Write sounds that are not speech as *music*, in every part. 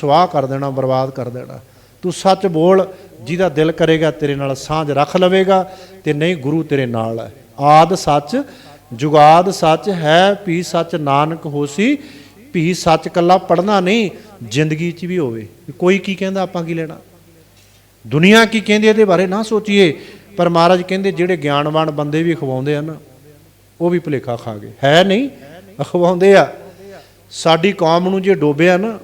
ਸਵਾਹ ਕਰ ਦੇਣਾ, ਬਰਬਾਦ ਕਰ ਦੇਣਾ। ਤੂੰ ਸੱਚ ਬੋਲ, ਜਿਹਦਾ ਦਿਲ ਕਰੇਗਾ ਤੇਰੇ ਨਾਲ ਸਾਂਝ ਰੱਖ ਲਵੇਗਾ ਤੇ ਨਹੀਂ ਗੁਰੂ ਤੇਰੇ ਨਾਲ ਹੈ। ਆਦ ਸੱਚ, ਜੁਗਾਦ ਸੱਚ ਹੈ, ਭੀ ਸੱਚ ਨਾਨਕ ਹੋਸੀ, ਭੀ ਸੱਚ ਕੱਲਾ ਪੜਨਾ ਨਹੀਂ, ਜ਼ਿੰਦਗੀ 'ਚ ਵੀ ਹੋਵੇ। ਕੋਈ ਕੀ ਕਹਿੰਦਾ, ਆਪਾਂ ਕੀ ਲੈਣਾ? ਦੁਨੀਆ ਕੀ ਕਹਿੰਦੀ ਇਹਦੇ ਬਾਰੇ ਨਾ ਸੋਚੀਏ, ਪਰ ਮਹਾਰਾਜ ਕਹਿੰਦੇ ਜਿਹੜੇ ਗਿਆਨਵਾਨ ਬੰਦੇ ਵੀ ਖਵਾਉਂਦੇ ਆ ਨਾ ਉਹ ਵੀ ਭੁਲੇਖਾ ਖਾ ਗਏ। ਹੈ ਨਹੀਂ? ਅਖਵਾਉਂਦੇ ਆ। ਸਾਡੀ ਕੌਮ ਨੂੰ ਜੇ ਡੋਬਿਆ ਨਾ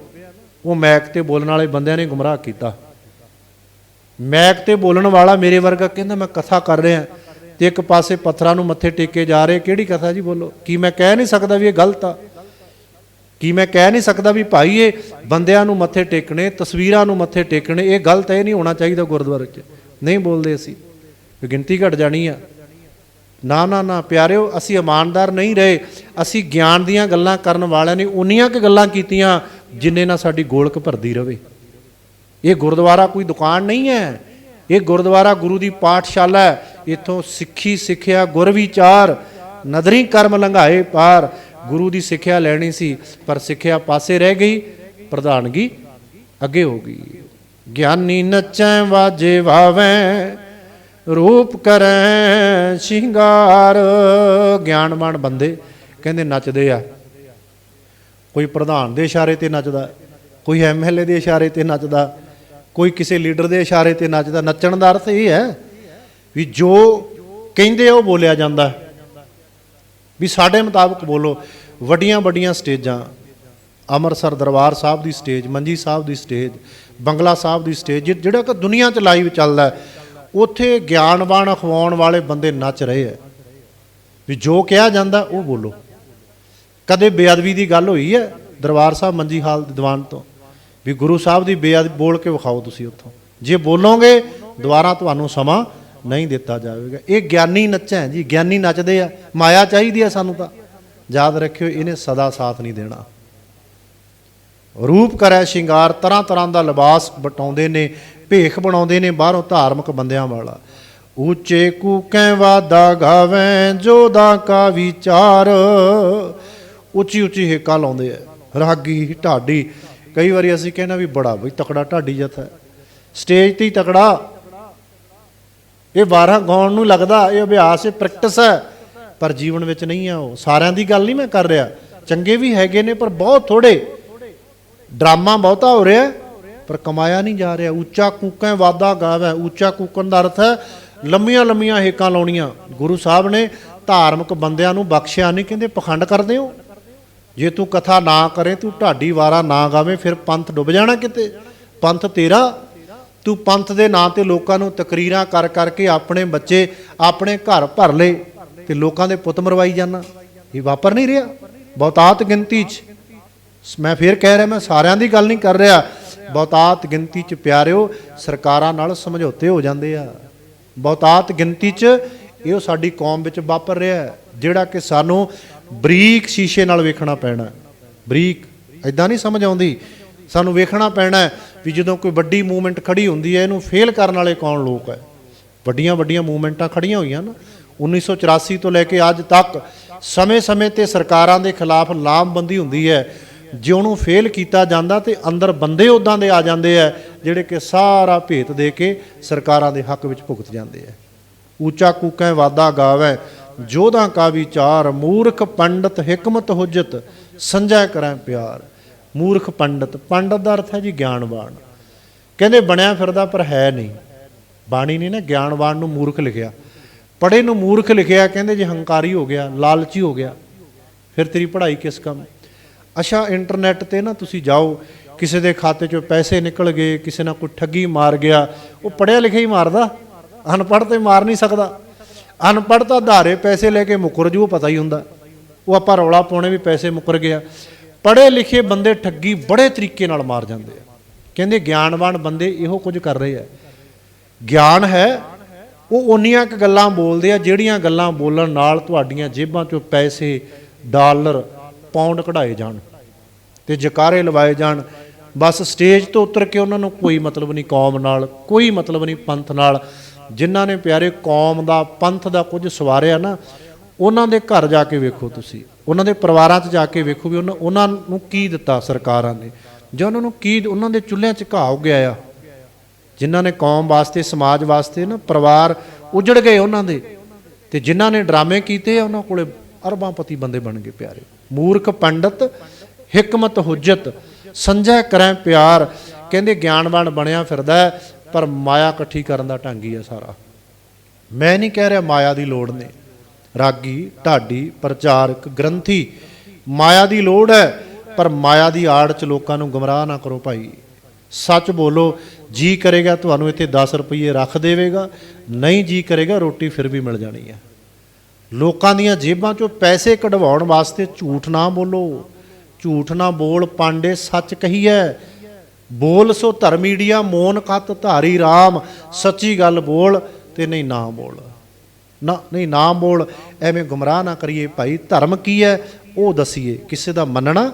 ਉਹ ਮੈਕ ਤੇ ਬੋਲਣ ਵਾਲੇ ਬੰਦਿਆਂ ਨੇ ਗੁੰਮਰਾਹ ਕੀਤਾ। ਮੈਕ ਤੇ ਬੋਲਣ ਵਾਲਾ ਮੇਰੇ ਵਰਗਾ ਕਹਿੰਦਾ, ਮੈਂ ਕਥਾ ਕਰ ਰਿਹਾ ਤੇ ਇੱਕ ਪਾਸੇ ਪੱਥਰਾਂ ਨੂੰ ਮੱਥੇ ਟੇਕੇ ਜਾ ਰਹੇ, ਕਿਹੜੀ ਕਥਾ ਜੀ ਬੋਲੋ? ਕੀ ਮੈਂ ਕਹਿ ਨਹੀਂ ਸਕਦਾ ਵੀ ਇਹ ਗਲਤ ਆ? ਕੀ ਮੈਂ ਕਹਿ ਨਹੀਂ ਸਕਦਾ ਵੀ ਭਾਈ ਇਹ ਬੰਦਿਆਂ ਨੂੰ ਮੱਥੇ ਟੇਕਣੇ, ਤਸਵੀਰਾਂ ਨੂੰ ਮੱਥੇ ਟੇਕਣੇ, ਇਹ ਗਲਤ ਹੈ ਇਹ ਨਹੀਂ ਹੋਣਾ ਚਾਹੀਦਾ ਗੁਰਦੁਆਰੇ 'ਚ। ਨਹੀਂ ਬੋਲਦੇ ਅਸੀਂ। ਗਿਣਤੀ ਘਟ ਜਾਣੀ ਆ। ਨਾ ਨਾ ਨਾ, ਪਿਆਰਿਓ, ਅਸੀਂ ਇਮਾਨਦਾਰ ਨਹੀਂ ਰਹੇ। ਅਸੀਂ ਗਿਆਨ ਦੀਆਂ ਗੱਲਾਂ ਕਰਨ ਵਾਲਿਆਂ ਨੇ ਉਨੀਆਂ ਕਿ ਗੱਲਾਂ ਕੀਤੀਆਂ ਜਿੰਨੇ ਨਾਲ ਸਾਡੀ ਗੋਲਕ ਭਰਦੀ ਰਵੇ। ਇਹ ਗੁਰਦੁਆਰਾ ਕੋਈ ਦੁਕਾਨ ਨਹੀਂ ਹੈ। ਇਹ ਗੁਰਦੁਆਰਾ ਗੁਰੂ ਦੀ ਪਾਠਸ਼ਾਲਾ ਹੈ। ਇੱਥੋਂ ਸਿੱਖੀ ਸਿੱਖਿਆ ਗੁਰ ਵਿਚਾਰ, ਨਦਰੀ ਕਰਮ ਲੰਘਾਏ ਪਾਰ। ਗੁਰੂ ਦੀ ਸਿੱਖਿਆ ਲੈਣੀ ਸੀ, ਪਰ ਸਿੱਖਿਆ ਪਾਸੇ ਰਹਿ ਗਈ, ਪ੍ਰਧਾਨਗੀ ਅੱਗੇ ਹੋ ਗਈ। ਗਿਆਨੀ ਨਚੈ ਵਾਜੇ ਵਾਵੈ, ਰੂਪ ਕਰੈ ਸ਼ਿੰਗਾਰ। ਗਿਆਨਵਾਨ ਬੰਦੇ ਕਹਿੰਦੇ ਨੱਚਦੇ ਆ। ਕੋਈ ਪ੍ਰਧਾਨ ਦੇ ਇਸ਼ਾਰੇ ਤੇ ਨੱਚਦਾ ਕੋਈ ਐਮਐਲਏ ਦੇ ਇਸ਼ਾਰੇ ਤੇ ਨੱਚਦਾ ਕੋਈ ਕਿਸੇ ਲੀਡਰ ਦੇ ਇਸ਼ਾਰੇ ਤੇ ਨੱਚਦਾ ਨੱਚਣ ਦਾ ਅਰਥ ਇਹ ਹੈ ਵੀ ਜੋ ਕਹਿੰਦੇ ਆ ਉਹ ਬੋਲਿਆ ਜਾਂਦਾ। ਵੀ ਸਾਡੇ ਮੁਤਾਬਕ ਬੋਲੋ ਵੱਡੀਆਂ ਵੱਡੀਆਂ ਸਟੇਜਾਂ ਅੰਮ੍ਰਿਤਸਰ ਦਰਬਾਰ ਸਾਹਿਬ ਦੀ ਸਟੇਜ ਮੰਜੀ ਸਾਹਿਬ ਦੀ ਸਟੇਜ ਬੰਗਲਾ ਸਾਹਿਬ ਦੀ ਸਟੇਜ ਜਿ- ਜਿਹੜਾ ਕਿ ਦੁਨੀਆ 'ਚ ਲਾਈਵ ਚੱਲਦਾ ਹੈ, ਉੱਥੇ ਗਿਆਨਵਾਨ ਅਖਵਾਉਣ ਵਾਲੇ ਬੰਦੇ ਨੱਚ ਰਹੇ ਆ ਵੀ ਜੋ ਕਿਹਾ ਜਾਂਦਾ ਉਹ ਬੋਲੋ। ਕਦੇ ਬੇਅਦਬੀ ਦੀ ਗੱਲ ਹੋਈ ਹੈ ਦਰਬਾਰ ਸਾਹਿਬ ਮੰਜੀ ਹਾਲ ਦੀਵਾਨ ਤੋਂ? ਵੀ ਗੁਰੂ ਸਾਹਿਬ ਦੀ ਬੇਅਦਬੀ ਬੋਲ ਕੇ ਵਿਖਾਓ ਤੁਸੀਂ ਉੱਥੋਂ। ਜੇ ਬੋਲੋਗੇ, ਦੁਬਾਰਾ ਤੁਹਾਨੂੰ ਸਮਾਂ ਨਹੀਂ ਦਿੱਤਾ ਜਾਵੇਗਾ। ਇਹ ਗਿਆਨੀ ਨੱਚਾ ਜੀ, ਗਿਆਨੀ ਨੱਚਦੇ ਆ। ਮਾਇਆ ਚਾਹੀਦੀ ਆ ਸਾਨੂੰ ਤਾਂ। ਯਾਦ ਰੱਖਿਓ, ਇਹਨੇ ਸਦਾ ਸਾਥ ਨਹੀਂ ਦੇਣਾ। ਰੂਪ ਕਰੈ ਸ਼ਿੰਗਾਰ, ਤਰ੍ਹਾਂ ਤਰ੍ਹਾਂ ਦਾ ਲਿਬਾਸ ਬਟਾਉਂਦੇ ਨੇ, ਭੇਖ ਬਣਾਉਂਦੇ ਨੇ, ਬਾਹਰੋਂ ਧਾਰਮਿਕ ਬੰਦਿਆਂ ਵਾਲਾ। ਉੱਚੇ ਕੂਕੈ ਵਾਦਾ ਗਾਵੇਂ ਜੋਦਾ ਕਾ ਵਿਚਾਰ। ਉੱਚੀ ਉੱਚੀ ਹੇਕਾਂ ਲਾਉਂਦੇ ਆ। ਰਾਗੀ, ਢਾਡੀ। ਕਈ ਵਾਰੀ ਅਸੀਂ ਕਹਿੰਦਾ ਵੀ ਬੜਾ ਬਈ ਤਕੜਾ ਢਾਡੀ ਜਥਾ ਸਟੇਜ ਤੇ ਹੀ ਤਕੜਾ। ਇਹ 12 ਗਾਉਣ ਨੂੰ ਲੱਗਦਾ, ਇਹ ਅਭਿਆਸ ਹੈ ਪ੍ਰੈਕਟਿਸ ਹੈ। ਪਰ ਜੀਵਨ ਵਿੱਚ ਨਹੀਂ ਆ ਉਹ। ਸਾਰਿਆਂ ਦੀ ਗੱਲ ਨਹੀਂ ਮੈਂ ਕਰ ਰਿਹਾ। ਚੰਗੇ ਵੀ ਹੈਗੇ ਨੇ, ਪਰ ਬਹੁਤ ਥੋੜੇ ਡਰਾਮਾ ਬਹੁਤਾ ਹੋ ਰਿਹਾ, ਪਰ ਕਮਾਇਆ ਨਹੀਂ ਜਾ ਰਿਹਾ। ਉੱਚਾ ਕੂਕਾਂ ਵਾਦਾ ਗਾਵੇ ਉੱਚਾ ਕੂਕਣ ਦਾ ਅਰਥ ਹੈ, ਲੰਮੀਆਂ ਲੰਮੀਆਂ ਹੇਕਾਂ ਲਾਉਣੀਆਂ। ਗੁਰੂ ਸਾਹਿਬ ਨੇ ਧਾਰਮਿਕ ਬੰਦਿਆਂ ਨੂੰ ਬਖਸ਼ਿਆ ਨਹੀਂ, ਕਹਿੰਦੇ ਪਖੰਡ ਕਰਦੇ ਹੋ। ਜੇ ਤੂੰ ਕਥਾ ਨਾ ਕਰੇ, ਤੂੰ ਢਾਡੀ ਵਾਰਾ ਨਾ ਗਾਵੇਂ, ਫਿਰ ਪੰਥ ਡੁੱਬ ਜਾਣਾ ਕਿਤੇ? ਪੰਥ ਤੇਰਾ? ਤੂੰ ਪੰਥ ਦੇ ਨਾਂ ਤੇ ਲੋਕਾਂ ਨੂੰ ਤਕਰੀਰਾਂ ਕਰ ਕਰਕੇ ਆਪਣੇ ਬੱਚੇ, ਆਪਣੇ ਘਰ ਭਰ ਲਏ ਤੇ ਲੋਕਾਂ ਦੇ ਪੁੱਤ ਮਰਵਾਈ ਜਾਣਾ ਇਹ ਵਾਪਰ ਨਹੀਂ ਰਿਹਾ। ਬਹੁਤਾਤ ਗਿਣਤੀ 'ਚ। ਮੈਂ ਫੇਰ ਕਹਿ ਰਿਹਾ, ਮੈਂ ਸਾਰਿਆਂ ਦੀ ਗੱਲ ਨਹੀਂ ਕਰ ਰਿਹਾ। ਬਹੁਤਾਤ ਗਿਣਤੀ 'ਚ ਪਿਆਰਿਓ, ਸਰਕਾਰਾਂ ਨਾਲ ਸਮਝੌਤੇ ਹੋ ਜਾਂਦੇ ਆ। ਬਹੁਤਾਤ ਗਿਣਤੀ 'ਚ, ਇਹੋ ਸਾਡੀ ਕੌਮ ਵਿੱਚ ਵਾਪਰ ਰਿਹਾ ਜਿਹੜਾ ਕਿ ਸਾਨੂੰ ਬਰੀਕ ਸ਼ੀਸ਼ੇ ਨਾਲ ਵੇਖਣਾ ਪੈਣਾ ਬਰੀਕ ਐਦਾਂ ਨਹੀਂ ਸਮਝ ਆਉਂਦੀ। ਸਾਨੂੰ ਵੇਖਣਾ ਪੈਣਾ ਵੀ ਜਦੋਂ ਕੋਈ ਵੱਡੀ ਮੂਵਮੈਂਟ ਖੜੀ ਹੁੰਦੀ ਹੈ, ਇਹਨੂੰ ਫੇਲ ਕਰਨ ਵਾਲੇ ਕੌਣ ਲੋਕ ਹੈ? ਵੱਡੀਆਂ ਵੱਡੀਆਂ ਮੂਵਮੈਂਟਾਂ ਖੜੀਆਂ ਹੋਈਆਂ ਨਾ। 1984 ਤੋਂ ਲੈ ਕੇ ਅੱਜ ਤੱਕ ਸਮੇਂ-ਸਮੇਂ ਤੇ ਸਰਕਾਰਾਂ ਦੇ ਖਿਲਾਫ ਲਾਮਬੰਦੀ ਹੁੰਦੀ ਹੈ। ਜੇ ਉਹਨੂੰ ਫੇਲ ਕੀਤਾ ਜਾਂਦਾ ਤੇ ਅੰਦਰ ਬੰਦੇ ਉਦਾਂ ਦੇ ਆ ਜਾਂਦੇ ਆ ਜਿਹੜੇ ਕਿ ਸਾਰਾ ਭੇਤ ਦੇ ਕੇ ਸਰਕਾਰਾਂ ਦੇ ਹੱਕ ਵਿੱਚ ਭੁਗਤ ਜਾਂਦੇ ਆ ਉੱਚਾ ਕੂਕੈ ਵਾਦਾ ਗਾਵੇ। ਜੋਧਾਂ ਕਾ ਵਿਚਾਰ, ਮੂਰਖ ਪੰਡਤ ਹਕਮਤ ਹੁਜਤ, ਸੰਜੈ ਕਰੈ ਪਿਆਰ। ਮੂਰਖ ਪੰਡਤ ਪੰਡਤ ਦਾ ਅਰਥ ਹੈ ਜੀ ਗਿਆਨਵਾਨ। ਕਹਿੰਦੇ ਬਣਿਆ ਫਿਰਦਾ ਪਰ ਹੈ ਨਹੀਂ। ਬਾਣੀ ਨੇ ਨਾ ਗਿਆਨਵਾਨ ਨੂੰ ਮੂਰਖ ਲਿਖਿਆ। ਪੜੇ ਨੂੰ ਮੂਰਖ ਲਿਖਿਆ, ਕਹਿੰਦੇ ਜੇ ਹੰਕਾਰੀ ਹੋ ਗਿਆ, ਲਾਲਚੀ ਹੋ ਗਿਆ। ਫਿਰ ਤੇਰੀ ਪੜ੍ਹਾਈ ਕਿਸ ਕੰਮ? ਅੱਛਾ, ਇੰਟਰਨੈਟ ਤੇ ਨਾ ਤੁਸੀਂ ਜਾਓ, ਕਿਸੇ ਦੇ ਖਾਤੇ ਚੋਂ ਪੈਸੇ ਨਿਕਲ ਗਏ, ਕਿਸੇ ਨਾਲ ਕੋਈ ਠੱਗੀ ਮਾਰ ਗਿਆ, ਉਹ ਪੜਿਆ ਲਿਖਿਆ ਹੀ ਮਾਰਦਾ। ਅਨਪੜ੍ਹ ਤੇ ਮਾਰ ਨਹੀਂ ਸਕਦਾ। ਅਨਪੜ੍ਹ ਤਾਂ ਧਾਰੇ ਪੈਸੇ ਲੈ ਕੇ ਮੁਕਰ ਜੂ, ਉਹ ਪਤਾ ਹੀ ਹੁੰਦਾ। ਉਹ ਆਪਾਂ ਰੌਲਾ ਪਾਉਣੇ ਵੀ ਪੈਸੇ ਮੁਕਰ ਗਿਆ ਪੜ੍ਹੇ ਲਿਖੇ ਬੰਦੇ ਠੱਗੀ ਬੜੇ ਤਰੀਕੇ ਨਾਲ ਮਾਰ ਜਾਂਦੇ ਆ। ਕਹਿੰਦੇ ਗਿਆਨਵਾਨ ਬੰਦੇ ਇਹੋ ਕੁਝ ਕਰ ਰਹੇ ਆ। ਗਿਆਨ ਹੈ, ਉਹ ਉਨੀਆਂ ਕੁ ਗੱਲਾਂ ਬੋਲਦੇ ਆ, ਜਿਹੜੀਆਂ ਗੱਲਾਂ ਬੋਲਣ ਨਾਲ ਤੁਹਾਡੀਆਂ ਜੇਬਾਂ ਚੋਂ ਪੈਸੇ, ਡਾਲਰ, ਪਾਉਂਡ ਕਢਾਏ ਜਾਣ ਤੇ ਜਕਾਰੇ ਲਵਾਏ ਜਾਣ। ਬਸ ਸਟੇਜ ਤੋਂ ਉਤਰ ਕੇ ਉਹਨਾਂ ਨੂੰ ਕੋਈ ਮਤਲਬ ਨਹੀਂ, ਕੌਮ ਨਾਲ, ਕੋਈ ਮਤਲਬ ਨਹੀਂ, ਪੰਥ ਨਾਲ। ਜਿਨ੍ਹਾਂ ਨੇ ਪਿਆਰੇ ਕੌਮ ਦਾ, ਪੰਥ ਦਾ ਕੁਝ ਸਵਾਰਿਆ ਨਾ, ਉਹਨਾਂ ਦੇ ਘਰ ਜਾ ਕੇ ਵੇਖੋ ਤੁਸੀਂ। ਉਹਨਾਂ ਦੇ ਪਰਿਵਾਰਾਂ 'ਚ ਜਾ ਕੇ ਵੇਖੋ ਵੀ ਉਹਨਾਂ ਨੂੰ ਕੀ ਦਿੱਤਾ ਸਰਕਾਰਾਂ ਨੇ। ਜਾਂ ਉਹਨਾਂ ਨੂੰ ਕੀ ਉਹਨਾਂ ਦੇ ਚੁੱਲ੍ਹਿਆਂ 'ਚ ਘਾਹ ਉੱਗਿਆ ਆ। ਜਿਨ੍ਹਾਂ ਨੇ ਕੌਮ ਵਾਸਤੇ, ਸਮਾਜ ਵਾਸਤੇ ਨਾ ਪਰਿਵਾਰ ਉਜੜ ਗਏ ਉਹਨਾਂ ਦੇ। ਤੇ ਜਿਨ੍ਹਾਂ ਨੇ ਡਰਾਮੇ ਕੀਤੇ ਆ, ਉਹਨਾਂ ਕੋਲੇ ਅਰਬਾਂਪਤੀ ਬੰਦੇ ਬਣ ਗਏ ਪਿਆਰੇ। ਮੂਰਖ ਪੰਡਤ, ਹਕਮਤ ਹੁਜਤ, ਸੰਜੈ ਕਰੈ ਪਿਆਰ। ਕਹਿੰਦੇ ਗਿਆਨਵਾਨ ਬਣਿਆ ਫਿਰਦਾ ਪਰ ਮਾਇਆ ਇਕੱਠੀ ਕਰਨ ਦਾ ਢੰਗ ਹੀ ਆ ਸਾਰਾ। ਮੈਂ ਨਹੀਂ ਕਹਿ ਰਿਹਾ ਮਾਇਆ ਦੀ ਲੋੜ ਨੇ। ਰਾਗੀ, ਢਾਡੀ, ਪ੍ਰਚਾਰਕ, ਗ੍ਰੰਥੀ, ਮਾਇਆ ਦੀ ਲੋੜ ਹੈ, ਪਰ ਮਾਇਆ ਦੀ ਆੜ ਚ ਲੋਕਾਂ ਨੂੰ ਗਮਰਾਹ ਨਾ ਕਰੋ ਭਾਈ। ਸੱਚ ਬੋਲੋ, ਜੀ ਕਰੇਗਾ ਤੁਹਾਨੂੰ ਇੱਥੇ 10 ਰੁਪਏ ਰੱਖ ਦੇਵੇਗਾ, ਨਹੀਂ ਜੀ ਕਰੇਗਾ ਰੋਟੀ ਫਿਰ ਵੀ ਮਿਲ ਜਾਣੀ ਹੈ। ਲੋਕਾਂ ਦੀਆਂ ਜੇਬਾਂ ਚੋਂ ਪੈਸੇ ਕਢਵਾਉਣ ਵਾਸਤੇ ਝੂਠ ਨਾ ਬੋਲੋ। ਝੂਠ ਨਾ ਬੋਲ, ਪਾਂਡੇ ਸੱਚ ਕਹੀਐ ਬੋਲ ਸੋ ਧਰਮੀੜੀਆ ਮੋਨ ਕਤ ਧਾਰੀ RAM ਸੱਚੀ ਗੱਲ ਬੋਲ ਤੇ ਨਹੀਂ ਨਾ ਬੋਲ। ਨਾ, ਨਹੀਂ ਨਾ ਬੋਲ, ਐਵੇਂ ਗੁੰਮਰਾਹ ਨਾ ਕਰੀਏ ਭਾਈ, ਧਰਮ ਕੀ ਹੈ ਉਹ ਦਸੀਏ, ਕਿਸੇ ਦਾ ਮੰਨਣਾ,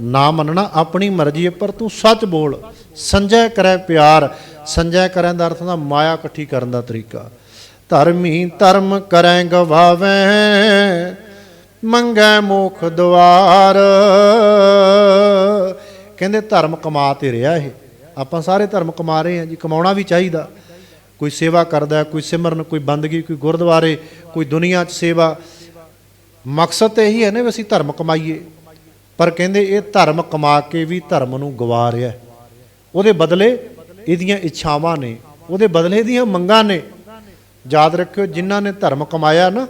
ਨਾ ਮੰਨਣਾ, ਆਪਣੀ ਮਰਜ਼ੀ ਹੈ ਪਰ ਤੂੰ ਸੱਚ ਬੋਲ। ਸੰਜੈ ਕਰੈ ਪਿਆਰ, ਸੰਜੈ ਕਰਨ ਦਾ ਅਰਥ ਹੁੰਦਾ ਮਾਇਆ ਇਕੱਠੀ ਕਰਨ ਦਾ ਤਰੀਕਾ। ਧਰਮੀ ਧਰਮ ਕਰੈ ਗਵਾਵੇ ਮੰਗੈ ਮੁਖ ਦੁਆਰ ਕਹਿੰਦੇ ਧਰਮ ਕਮਾ ਤੇ ਰਿਹਾ ਇਹ। ਆਪਾਂ ਸਾਰੇ ਧਰਮ ਕਮਾ ਰਹੇ ਹਾਂ ਜੀ, ਕਮਾਉਣਾ ਵੀ ਚਾਹੀਦਾ। ਕੋਈ ਸੇਵਾ ਕਰਦਾ, ਕੋਈ ਸਿਮਰਨ, ਕੋਈ ਬੰਦਗੀ, ਕੋਈ ਗੁਰਦੁਆਰੇ, ਕੋਈ ਦੁਨੀਆ 'ਚ ਸੇਵਾ। ਮਕਸਦ ਤੇ ਇਹੀ ਹੈ ਨਾ ਵੀ ਅਸੀਂ ਧਰਮ ਕਮਾਈਏ। ਪਰ ਕਹਿੰਦੇ ਇਹ ਧਰਮ ਕਮਾ ਕੇ ਵੀ ਧਰਮ ਨੂੰ ਗਵਾ ਰਿਹਾ ਉਹਦੇ ਬਦਲੇ ਇਹਦੀਆਂ ਇੱਛਾਵਾਂ ਨੇ, ਉਹਦੇ ਬਦਲੇ ਇਹਦੀਆਂ ਮੰਗਾਂ ਨੇ। ਯਾਦ ਰੱਖਿਓ, ਜਿਨ੍ਹਾਂ ਨੇ ਧਰਮ ਕਮਾਇਆ ਨਾ,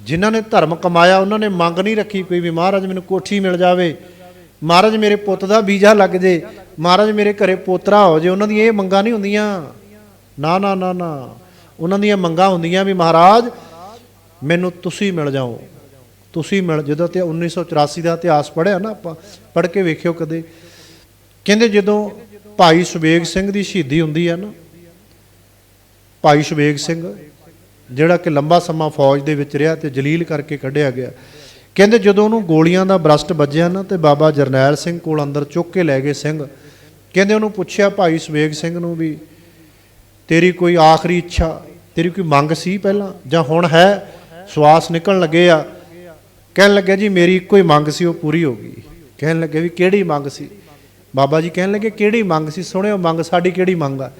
ਜਿਨ੍ਹਾਂ ਨੇ ਧਰਮ ਕਮਾਇਆ, ਉਹਨਾਂ ਨੇ ਮੰਗ ਨਹੀਂ ਰੱਖੀ ਕੋਈ ਵੀ ਮਹਾਰਾਜ ਮੈਨੂੰ ਕੋਠੀ ਮਿਲ ਜਾਵੇ ਮਹਾਰਾਜ ਮੇਰੇ ਪੁੱਤ ਦਾ ਵੀਜ਼ਾ ਲੱਗ ਜੇ, ਮਹਾਰਾਜ ਮੇਰੇ ਘਰੇ ਪੋਤਰਾ ਹੋ ਜੇ, ਉਹਨਾਂ ਦੀਆਂ ਇਹ ਮੰਗਾਂ ਨਹੀਂ ਹੁੰਦੀਆਂ। ਨਾ ਨਾ ਨਾ ਨਾ। ਉਹਨਾਂ ਦੀਆਂ ਮੰਗਾਂ ਹੁੰਦੀਆਂ ਵੀ ਮਹਾਰਾਜ, ਮੈਨੂੰ ਤੁਸੀਂ ਮਿਲ ਜਾਓ। ਤੁਸੀਂ ਮਿਲ, ਜਦੋਂ ਤੇ 1984 ਦਾ ਇਤਿਹਾਸ ਪੜ੍ਹਿਆ ਨਾ ਆਪਾਂ, ਪੜ੍ਹ ਕੇ ਵੇਖਿਓ ਕਦੇ। ਕਹਿੰਦੇ ਜਦੋਂ ਭਾਈ ਸੁਬੇਗ ਸਿੰਘ ਦੀ ਸ਼ਹੀਦੀ ਹੁੰਦੀ ਹੈ ਨਾ, ਭਾਈ ਸੁਬੇਗ ਸਿੰਘ, ਜਿਹੜਾ ਕਿ ਲੰਬਾ ਸਮਾਂ ਫੌਜ ਦੇ ਵਿੱਚ ਰਿਹਾ ਤੇ ਜਲੀਲ ਕਰਕੇ ਕੱਢਿਆ ਗਿਆ ਕਹਿੰਦੇ ਜਦੋਂ ਉਹਨੂੰ ਗੋਲੀਆਂ ਦਾ ਬਰਸਟ ਵੱਜਿਆ ਨਾ ਤੇ ਬਾਬਾ ਜਰਨੈਲ ਸਿੰਘ ਕੋਲ ਅੰਦਰ ਚੁੱਕ ਕੇ ਲੈ ਗਏ ਸਿੰਘ, ਕਹਿੰਦੇ ਉਹਨੂੰ ਪੁੱਛਿਆ, ਭਾਈ ਸੁਬੇਗ ਸਿੰਘ ਨੂੰ ਵੀ ਤੇਰੀ ਕੋਈ ਆਖਰੀ ਇੱਛਾ, ਤੇਰੀ ਕੋਈ ਮੰਗ ਸੀ ਪਹਿਲਾਂ? ਜਾਂ ਹੁਣ ਹੈ? ਸਵਾਸ ਨਿਕਲਣ ਲੱਗੇ ਆ। ਕਹਿਣ ਲੱਗੇ ਜੀ, ਮੇਰੀ ਇੱਕੋ ਹੀ ਮੰਗ ਸੀ, ਉਹ ਪੂਰੀ ਹੋ ਗਈ। ਕਹਿਣ ਲੱਗੇ ਵੀ ਕਿਹੜੀ ਮੰਗ ਸੀ? ਬਾਬਾ ਜੀ ਕਹਿਣ ਲੱਗੇ, ਕਿਹੜੀ ਮੰਗ ਸੀ? ਸੁਣਿਓ, ਮੰਗ ਸਾਡੀ ਕਿਹੜੀ ਮੰਗ ਆ?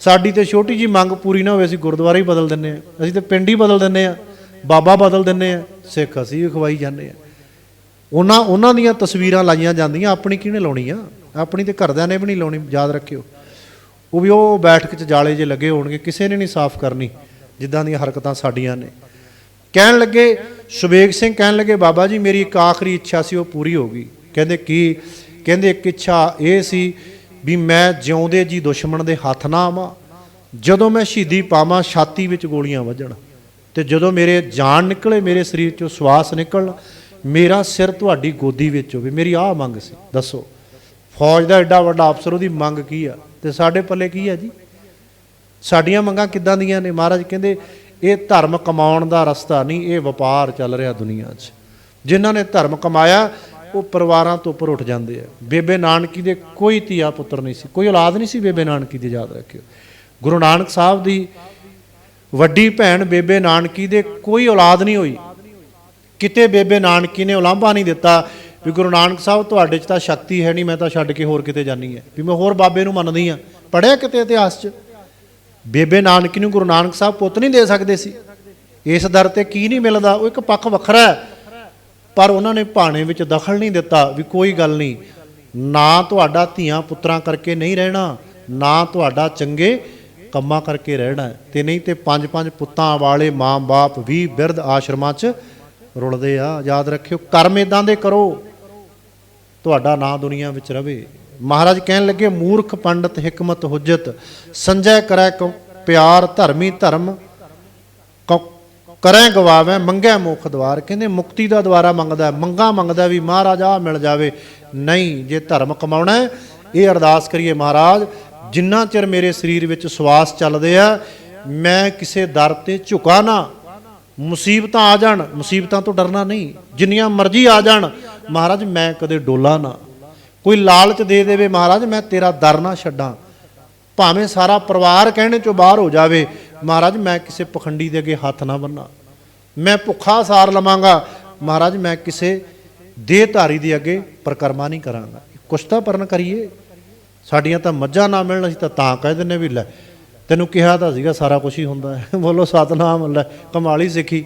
ਸਾਡੀ ਤੇ ਛੋਟੀ ਜੀ ਮੰਗ ਪੂਰੀ ਨਾ ਹੋਵੇ, ਅਸੀਂ ਗੁਰਦੁਆਰਾ ਹੀ ਬਦਲ ਦਿੰਨੇ ਆ, ਅਸੀਂ ਤੇ ਪਿੰਡ ਹੀ ਬਦਲ ਦਿੰਨੇ ਆ, ਬਾਬਾ ਬਦਲ ਦਿੰਨੇ ਆ। ਸਿੱਖ ਅਸੀਂ ਵੀ ਖਵਾਈ ਜਾਂਦੇ ਆ। ਉਹਨਾਂ ਉਹਨਾਂ ਦੀਆਂ ਤਸਵੀਰਾਂ ਲਾਈਆਂ ਜਾਂਦੀਆਂ, ਆਪਣੀ ਕਿਹਨੇ ਲਾਉਣੀ ਆ? ਆਪਣੀ ਤੇ ਘਰਦਿਆਂ ਨੇ ਵੀ ਨਹੀਂ ਲਾਉਣੀ, ਯਾਦ ਰੱਖਿਓ। ਉਹ ਵੀ ਉਹ ਬੈਠਕ 'ਚ ਜਾਲੇ ਜੇ ਲੱਗੇ ਹੋਣਗੇ, ਕਿਸੇ ਨੇ ਨਹੀਂ ਸਾਫ਼ ਕਰਨੀ, ਜਿੱਦਾਂ ਦੀਆਂ ਹਰਕਤਾਂ ਸਾਡੀਆਂ ਨੇ। ਕਹਿਣ ਲੱਗੇ ਸੁਬੇਗ ਸਿੰਘ ਕਹਿਣ ਲੱਗੇ, ਬਾਬਾ ਜੀ, ਮੇਰੀ ਇੱਕ ਆਖਰੀ ਇੱਛਾ ਸੀ, ਉਹ ਪੂਰੀ ਹੋ ਗਈ। ਕਹਿੰਦੇ ਕੀ? ਕਹਿੰਦੇ ਇੱਕ ਇੱਛਾ ਇਹ ਸੀ ਵੀ ਮੈਂ ਜਿਉਂਦੇ ਜੀ ਦੁਸ਼ਮਣ ਦੇ ਹੱਥ ਨਾ ਆਵਾਂ, ਜਦੋਂ ਮੈਂ ਸ਼ਹੀਦੀ ਪਾਵਾਂ, ਛਾਤੀ ਵਿੱਚ ਗੋਲੀਆਂ ਵੱਜਣ। ਤੇ ਜਦੋਂ ਮੇਰੇ ਜਾਨ ਨਿਕਲੇ, ਮੇਰੇ ਸਰੀਰ ਚੋਂ ਸਵਾਸ ਨਿਕਲ ਮੇਰਾ ਸਿਰ ਤੁਹਾਡੀ ਗੋਦੀ ਵਿੱਚ ਹੋਵੇ। ਮੇਰੀ ਆਹ ਮੰਗ ਸੀ, ਦੱਸੋ। ਫੌਜ ਦਾ ਐਡਾ ਵੱਡਾ ਅਫਸਰ, ਉਹਦੀ ਮੰਗ ਕੀ ਆ? ਤੇ ਸਾਡੇ ਪੱਲੇ ਕੀ ਆ ਜੀ? ਸਾਡੀਆਂ ਮੰਗਾਂ ਕਿੱਦਾਂ ਦੀਆਂ ਨੇ? ਮਹਾਰਾਜ ਕਹਿੰਦੇ, ਇਹ ਧਰਮ ਕਮਾਉਣ ਦਾ ਰਸਤਾ ਨਹੀਂ, ਇਹ ਵਪਾਰ ਚੱਲ ਰਿਹਾ ਦੁਨੀਆ 'ਚ। ਜਿਨ੍ਹਾਂ ਨੇ ਧਰਮ ਕਮਾਇਆ, ਉਹ ਪਰਿਵਾਰਾਂ ਤੋਂ ਉੱਪਰ ਉੱਠ ਜਾਂਦੇ ਆ। ਬੇਬੇ ਨਾਨਕੀ ਦੇ ਕੋਈ ਧੀਆ ਪੁੱਤਰ ਨਹੀਂ ਸੀ, ਕੋਈ ਔਲਾਦ ਨਹੀਂ ਸੀ ਬੇਬੇ ਨਾਨਕੀ ਦੀ, ਯਾਦ ਰੱਖਿਓ। ਗੁਰੂ ਨਾਨਕ ਸਾਹਿਬ ਦੀ ਵੱਡੀ ਭੈਣ ਬੇਬੇ ਨਾਨਕੀ ਦੇ ਕੋਈ ਔਲਾਦ ਨਹੀਂ ਹੋਈ। ਕਿਤੇ ਬੇਬੇ ਨਾਨਕੀ ਨੇ ਉਲਾਂਭਾ ਨਹੀਂ ਦਿੱਤਾ ਵੀ ਗੁਰੂ ਨਾਨਕ ਸਾਹਿਬ ਤੁਹਾਡੇ 'ਚ ਤਾਂ ਸ਼ਕਤੀ ਹੈ ਨਹੀਂ, ਮੈਂ ਤਾਂ ਛੱਡ ਕੇ ਹੋਰ ਕਿਤੇ ਜਾਨੀ ਹੈ। ਵੀ ਮੈਂ ਹੋਰ ਬਾਬੇ ਨੂੰ ਮੰਨਦੀ ਆ ਪੜਿਆ ਕਿਤੇ ਇਤਿਹਾਸ 'ਚ? ਬੇਬੇ ਨਾਨਕੀ ਨੂੰ ਗੁਰੂ ਨਾਨਕ ਸਾਹਿਬ ਪੁੱਤ ਨਹੀਂ ਦੇ ਸਕਦੇ ਸੀ। ਇਸ ਦਰ ਤੇ ਕੀ ਨਹੀਂ ਮਿਲਦਾ? ਉਹ ਇੱਕ ਪੱਖ ਵੱਖਰਾ ਹੈ। ਪਰ ਉਹਨਾਂ ਨੇ ਭਾਣੇ ਵਿੱਚ ਦਖਲ ਨਹੀਂ ਦਿੱਤਾ ਵੀ ਕੋਈ ਗੱਲ ਨਹੀਂ। ਨਾ ਤੁਹਾਡਾ ਧੀਆਂ ਪੁੱਤਰਾਂ ਕਰਕੇ ਨਹੀਂ ਰਹਿਣਾ, ਨਾ ਤੁਹਾਡਾ ਚੰਗੇ ਕੰਮਾਂ ਕਰਕੇ ਰਹਿਣਾ ਤੇ ਨਹੀਂ ਤੇ ਪੰਜ ਪੰਜ ਪੁੱਤਾਂ ਵਾਲੇ ਮਾਂ-ਬਾਪ ਵੀ ਬਿਰਧ ਆਸ਼ਰਮਾਂ 'ਚ ਰੁਲਦੇ ਆ। ਯਾਦ ਰੱਖਿਓ ਕਰਮ ਇਦਾਂ ਦੇ ਕਰੋ ਤੁਹਾਡਾ ਨਾਂ ਦੁਨੀਆ ਵਿੱਚ ਰਵੇ। ਮਹਾਰਾਜ ਕਹਿਣ ਲੱਗੇ ਮੂਰਖ ਪੰਡਤ ਹਕਮਤ ਹੁਜਤ ਸੰਜੈ ਕਰੈ ਕਉ ਪਿਆਰ ਧਰਮੀ ਧਰਮ ਕਉ ਕਰੈ ਗਵਾਵੇ ਮੰਗੈ ਮੁਖ ਦਵਾਰ। ਕਹਿੰਦੇ ਮੁਕਤੀ ਦਾ ਦਵਾਰਾ ਮੰਗਦਾ ਹੈ, ਮੰਗਾ ਮੰਗਦਾ ਵੀ ਮਹਾਰਾਜ ਆ ਮਿਲ ਜਾਵੇ। ਨਹੀਂ ਜੇ ਧਰਮ ਕਮਾਉਣਾ ਇਹ ਅਰਦਾਸ ਕਰੀਏ ਮਹਾਰਾਜ ਜਿੰਨਾ ਚਿਰ ਮੇਰੇ ਸਰੀਰ ਵਿੱਚ ਸਵਾਸ ਚੱਲਦੇ ਆ, ਮੈਂ ਕਿਸੇ ਦਰ ਤੇ ਝੁਕਾ ਨਾ, ਮੁਸੀਬਤਾਂ ਆ ਜਾਣ, ਮੁਸੀਬਤਾਂ ਤੋਂ ਡਰਨਾ ਨਹੀਂ, ਜਿੰਨੀਆਂ ਮਰਜ਼ੀ ਆ ਜਾਣ, ਮਹਾਰਾਜ ਮੈਂ ਕਦੇ ਡੋਲਾ ਨਾ। ਕੋਈ ਲਾਲਚ ਦੇ ਦੇਵੇ ਮਹਾਰਾਜ, ਮੈਂ ਤੇਰਾ ਦਰ ਨਾ ਛੱਡਾਂ। ਭਾਵੇਂ ਸਾਰਾ ਪਰਿਵਾਰ ਕਹਿਣੇ ਚੋਂ ਬਾਹਰ ਹੋ ਜਾਵੇ, ਮਹਾਰਾਜ ਮੈਂ ਕਿਸੇ ਪਖੰਡੀ ਦੇ ਅੱਗੇ ਹੱਥ ਨਾ ਬੰਨਾ ਮੈਂ ਭੁੱਖਾ ਸਾਰ ਲਵਾਂਗਾ, ਮਹਾਰਾਜ ਮੈਂ ਕਿਸੇ ਦੇਹਧਾਰੀ ਦੇ ਅੱਗੇ ਪ੍ਰਕਰਮਾ ਨਹੀਂ ਕਰਾਂਗਾ। ਕੁਛ ਤਾਂ ਪਰਨ ਕਰੀਏ। ਸਾਡੀਆਂ ਤਾਂ ਮੱਝਾਂ ਨਾ ਮਿਲਣ, ਅਸੀਂ ਤਾਂ ਤਾਂ ਕਹਿ ਦਿੰਨੇ ਵੀ ਲੈ, ਤੈਨੂੰ ਕਿਹਾ ਤਾਂ ਸੀਗਾ ਸਾਰਾ ਕੁਝ ਹੀ ਹੁੰਦਾ। ਹੈ *laughs* ਬੋਲੋ ਸਤਨਾਮ, ਲੈ, ਕਮਾਲੀ ਸਿੱਖੀ।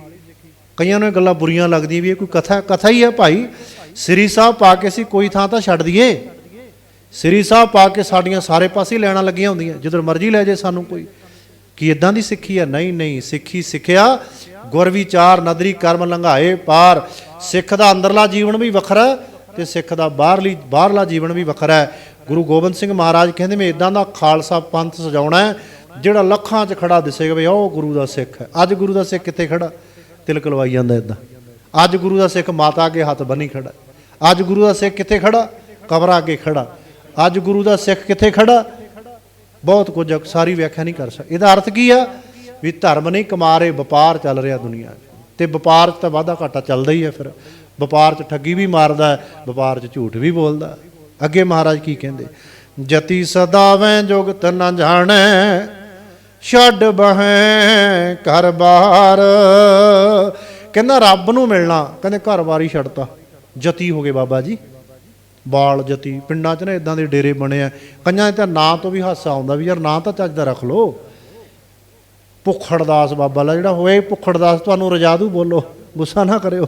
ਕਈਆਂ ਨੂੰ ਇਹ ਗੱਲਾਂ ਬੁਰੀਆਂ ਲੱਗਦੀਆਂ ਵੀ ਇਹ ਕੋਈ ਕਥਾ ਕਥਾ ਹੀ ਹੈ ਭਾਈ। ਸ੍ਰੀ ਸਾਹਿਬ ਪਾ ਕੇ ਅਸੀਂ ਕੋਈ ਥਾਂ ਤਾਂ ਛੱਡ ਦਈਏ। ਸ੍ਰੀ ਸਾਹਿਬ ਪਾ ਕੇ ਸਾਡੀਆਂ ਸਾਰੇ ਪਾਸੇ ਲੈਣਾ ਲੱਗੀਆਂ ਹੁੰਦੀਆਂ। ਜਿੱਧਰ ਮਰਜ਼ੀ ਲੈ ਜੇ ਸਾਨੂੰ ਕੋਈ। ਕਿ ਇਦਾਂ ਦੀ ਸਿੱਖੀ ਹੈ ਨਹੀਂ ਨਹੀਂ, ਸਿੱਖੀ ਸਿੱਖਿਆ ਗੁਰ ਵਿਚਾਰ ਨਦਰੀ ਕਰਮ ਲੰਘਾਏ ਪਾਰ। ਸਿੱਖ ਦਾ ਅੰਦਰਲਾ ਜੀਵਨ ਵੀ ਵੱਖਰਾ ਹੈ ਤੇ ਸਿੱਖ ਦਾ ਬਾਹਰਲੀ, ਬਾਹਰਲਾ ਜੀਵਨ ਵੀ ਵੱਖਰਾ ਹੈ। ਗੁਰੂ ਗੋਬਿੰਦ ਸਿੰਘ ਮਹਾਰਾਜ ਕਹਿੰਦੇ ਮੈਂ ਇਦਾਂ ਦਾ ਖਾਲਸਾ ਪੰਥ ਸਜਾਉਣਾ ਹੈ, ਜਿਹੜਾ ਲੱਖਾਂ 'ਚ ਖੜਾ ਦਿਸੇਗਾ ਵੀ ਉਹ ਗੁਰੂ ਦਾ ਸਿੱਖ ਹੈ। ਅੱਜ ਗੁਰੂ ਦਾ ਸਿੱਖ ਕਿੱਥੇ ਖੜਾ? ਤਿਲਕ ਲਵਾਈ ਜਾਂਦਾ ਇਦਾਂ ਅੱਜ ਗੁਰੂ ਦਾ ਸਿੱਖ ਮਾਤਾ ਅੱਗੇ ਹੱਥ ਬੰਨੀ ਖੜਾ। ਅੱਜ ਗੁਰੂ ਦਾ ਸਿੱਖ ਕਿੱਥੇ ਖੜਾ? ਕਬਰਾਂ ਅੱਗੇ ਖੜਾ। ਅੱਜ ਗੁਰੂ ਦਾ ਸਿੱਖ ਕਿੱਥੇ ਖੜਾ? ਬਹੁਤ ਕੁਝ ਸਾਰੀ ਵਿਆਖਿਆ ਨਹੀਂ ਕਰ ਸਕਦਾ। ਇਹਦਾ ਅਰਥ ਕੀ ਆ? ਵੀ ਧਰਮ ਨਹੀਂ ਕਮਾ ਰਹੇ ਵਪਾਰ ਚੱਲ ਰਿਹਾ ਦੁਨੀਆ 'ਚ। ਤੇ ਵਪਾਰ 'ਚ ਤਾਂ ਵਾਧਾ ਘਾਟਾ ਚੱਲਦਾ ਹੀ ਹੈ ਫਿਰ। ਵਪਾਰ 'ਚ ਠੱਗੀ ਵੀ ਮਾਰਦਾ, ਵਪਾਰ 'ਚ ਝੂਠ ਵੀ ਬੋਲਦਾ। ਅੱਗੇ ਮਹਾਰਾਜ ਕੀ ਕਹਿੰਦੇ? ਜਤੀ ਸਦਾਵੇਂ ਜੁਗਤ ਨ ਜਾਣੈ, ਛੱਡ ਬਹੈ ਘਰ ਬਾਰ ਕਹਿੰਦਾ ਰੱਬ ਨੂੰ ਮਿਲਣਾ, ਕਹਿੰਦੇ ਘਰ ਬਾਰ ਹੀ ਛੱਡਤਾ। ਜਤੀ ਹੋ ਗਏ ਬਾਬਾ ਜੀ। ਬਾਲ ਜਤੀ, ਪਿੰਡਾਂ 'ਚ ਨਾ ਇਦਾਂ ਦੇ ਡੇਰੇ ਬਣੇ ਆ। ਕੰਨਾਂ ਤਾਂ ਨਾਂ ਤੋਂ ਵੀ ਹਾਸਾ ਆਉਂਦਾ ਵੀ ਯਾਰ ਨਾਂ ਤਾਂ ਚੱਜ ਦਾ ਰੱਖ ਲੋ ਭੁੱਖੜਦਾਸ ਬਾਬਾ ਲਾ, ਜਿਹੜਾ ਹੋਏ ਭੁੱਖੜਦਾਸ ਤੁਹਾਨੂੰ ਰਜਾਦੂ ਬੋਲੋ, ਗੁੱਸਾ ਨਾ ਕਰਿਓ।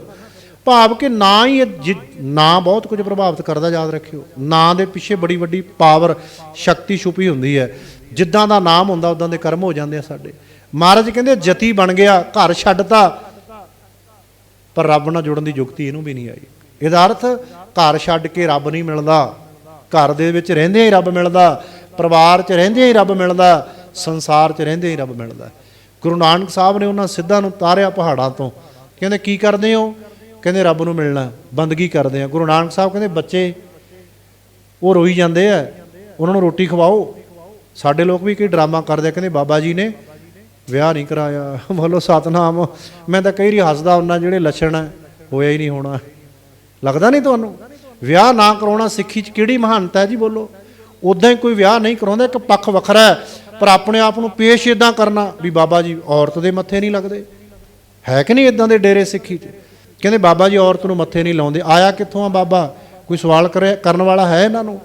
ਭਾਵ ਕਿ ਨਾ ਹੀ ਇਹ ਜਿ- ਨਾਂ ਬਹੁਤ ਕੁਝ ਪ੍ਰਭਾਵਿਤ ਕਰਦਾ, ਯਾਦ ਰੱਖਿਓ। ਨਾਂ ਦੇ ਪਿੱਛੇ ਬੜੀ ਵੱਡੀ ਪਾਵਰ ਸ਼ਕਤੀ ਛੁਪੀ ਹੁੰਦੀ ਹੈ। ਜਿੱਦਾਂ ਦਾ ਨਾਮ ਹੁੰਦਾ, ਉਦਾਂ ਦੇ ਕਰਮ ਹੋ ਜਾਂਦੇ ਆ ਸਾਡੇ। ਮਹਾਰਾਜ ਕਹਿੰਦੇ, ਜਤੀ ਬਣ ਗਿਆ, ਘਰ ਛੱਡਤਾ। ਪਰ ਰੱਬ ਨਾਲ ਜੁੜਨ ਦੀ ਯੁਕਤੀ ਇਹਨੂੰ ਵੀ ਨਹੀਂ ਆਈ। ਇਹਦਾ ਅਰਥ, ਘਰ ਛੱਡ ਕੇ ਰੱਬ ਨਹੀਂ ਮਿਲਦਾ। ਘਰ ਦੇ ਵਿੱਚ ਰਹਿੰਦੇ ਹੀ ਰੱਬ ਮਿਲਦਾ। ਪਰਿਵਾਰ 'ਚ ਰਹਿੰਦੇ ਹੀ ਰੱਬ ਮਿਲਦਾ। ਸੰਸਾਰ 'ਚ ਰਹਿੰਦੇ ਹੀ ਰੱਬ ਮਿਲਦਾ। ਗੁਰੂ ਨਾਨਕ ਸਾਹਿਬ ਨੇ ਉਹਨਾਂ ਸਿੱਧਾਂ ਨੂੰ ਤਾਰਿਆ ਪਹਾੜਾਂ ਤੋਂ। ਕਹਿੰਦੇ, ਕੀ ਕਰਦੇ ਹੋ? ਕਹਿੰਦੇ ਰੱਬ ਨੂੰ ਮਿਲਣਾ, ਬੰਦਗੀ ਕਰਦੇ ਆ। ਗੁਰੂ ਨਾਨਕ ਸਾਹਿਬ ਕਹਿੰਦੇ ਬੱਚੇ, ਉਹ ਰੋਈ ਜਾਂਦੇ ਆ, ਉਹਨਾਂ ਨੂੰ ਰੋਟੀ ਖਵਾਓ। ਸਾਡੇ ਲੋਕ ਵੀ ਕਈ ਡਰਾਮਾ ਕਰਦੇ ਆ, ਕਹਿੰਦੇ ਬਾਬਾ ਜੀ ਨੇ ਵਿਆਹ ਨਹੀਂ ਕਰਾਇਆ। ਬੋਲੋ ਸਤਨਾਮ। ਮੈਂ ਤਾਂ ਕਈ ਰੀ ਹੱਸਦਾ ਉਹਨਾਂ ਜਿਹੜੇ ਲੱਛਣ ਹੈ ਹੋਇਆ ਹੀ ਨਹੀਂ ਹੋਣਾ। ਲੱਗਦਾ ਨਹੀਂ ਤੁਹਾਨੂੰ? ਵਿਆਹ ਨਾ ਕਰਾਉਣਾ ਸਿੱਖੀ 'ਚ ਕਿਹੜੀ ਮਹਾਨਤਾ ਹੈ ਜੀ, ਬੋਲੋ। ਉਦਾਂ ਹੀ ਕੋਈ ਵਿਆਹ ਨਹੀਂ ਕਰਾਉਂਦਾ, ਇੱਕ ਪੱਖ ਵੱਖਰਾ ਹੈ। ਪਰ ਆਪਣੇ ਆਪ ਨੂੰ ਪੇਸ਼ ਇਦਾਂ ਕਰਨਾ ਵੀ ਬਾਬਾ ਜੀ ਔਰਤ ਦੇ ਮੱਥੇ ਨਹੀਂ ਲੱਗਦੇ। ਹੈ ਕਿ ਨਹੀਂ ਇਦਾਂ ਦੇ ਡੇਰੇ ਸਿੱਖੀ 'ਚ? ਕਹਿੰਦੇ, ਬਾਬਾ ਜੀ, ਔਰਤ ਨੂੰ ਮੱਥੇ ਨਹੀਂ ਲਾਉਂਦੇ। ਆਇਆ ਕਿੱਥੋਂ ਆ ਬਾਬਾ? ਕੋਈ ਸਵਾਲ ਕਰੇ, ਕਰਨ ਵਾਲਾ ਹੈ ਇਹਨਾਂ ਨੂੰ?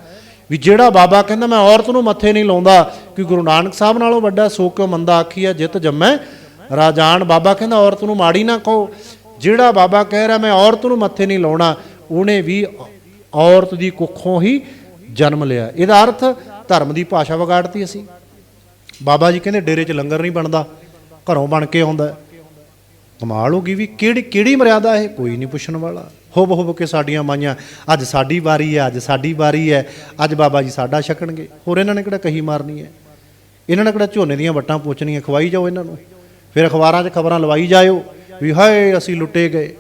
ਵੀ ਜਿਹੜਾ ਬਾਬਾ ਕਹਿੰਦਾ, ਮੈਂ ਔਰਤ ਨੂੰ ਮੱਥੇ ਨਹੀਂ ਲਾਉਂਦਾ ਕਿ ਗੁਰੂ ਨਾਨਕ ਸਾਹਿਬ ਨਾਲੋਂ ਵੱਡਾ ਸੋ ਕਿਉ ਮੰਦਾ ਆਖੀਆ ਜਿੱਤ ਜੰਮੈ। ਰਾਜਾਨ, ਬਾਬਾ ਕਹਿੰਦਾ, ਔਰਤ ਨੂੰ ਮਾੜੀ ਨਾ ਕਹੋ। ਜਿਹੜਾ ਬਾਬਾ ਕਹਿ ਰਿਹਾ, ਮੈਂ ਔਰਤ ਨੂੰ ਮੱਥੇ ਨਹੀਂ ਲਾਉਣਾ, ਉਹਨੇ ਵੀ ਔਰਤ ਦੀ ਕੁੱਖੋਂ ਹੀ ਜਨਮ ਲਿਆ। ਇਹਦਾ ਅਰਥ, ਧਰਮ ਦੀ ਭਾਸ਼ਾ ਵਿਗਾੜਤੀ ਅਸੀਂ। ਬਾਬਾ ਜੀ ਕਹਿੰਦੇ, ਡੇਰੇ 'ਚ ਲੰਗਰ ਨਹੀਂ ਬਣਦਾ, ਘਰੋਂ ਬਣ ਕੇ ਆਉਂਦਾ। ਕਮਾਲ ਹੋ ਗਈ ਵੀ ਕਿਹੜੀ ਕਿਹੜੀ ਮਰਿਆਦਾ ਇਹ? ਕੋਈ ਨਹੀਂ ਪੁੱਛਣ ਵਾਲਾ। ਹੁਬ ਹੁਬ ਕੇ ਸਾਡੀਆਂ ਮਾਈਆਂ, ਅੱਜ ਸਾਡੀ ਵਾਰੀ ਹੈ, ਅੱਜ ਸਾਡੀ ਵਾਰੀ ਹੈ, ਅੱਜ ਬਾਬਾ ਜੀ ਸਾਡਾ ਛਕਣਗੇ। ਹੋਰ ਇਹਨਾਂ ਨੇ ਕਿਹੜਾ ਕਹੀ ਮਾਰਨੀ ਹੈ? ਇਹਨਾਂ ਨੇ ਕਿਹੜਾ ਝੋਨੇ ਦੀਆਂ ਵੱਟਾਂ ਪੋਚਣੀਆਂ, ਖਵਾਈ ਜਾਓ ਇਹਨਾਂ ਨੂੰ। ਫਿਰ ਅਖਬਾਰਾਂ 'ਚ ਖਬਰਾਂ ਲਵਾਈ ਜਾਇਓ ਵੀ ਹਾਏ, ਅਸੀਂ ਲੁੱਟੇ ਗਏ।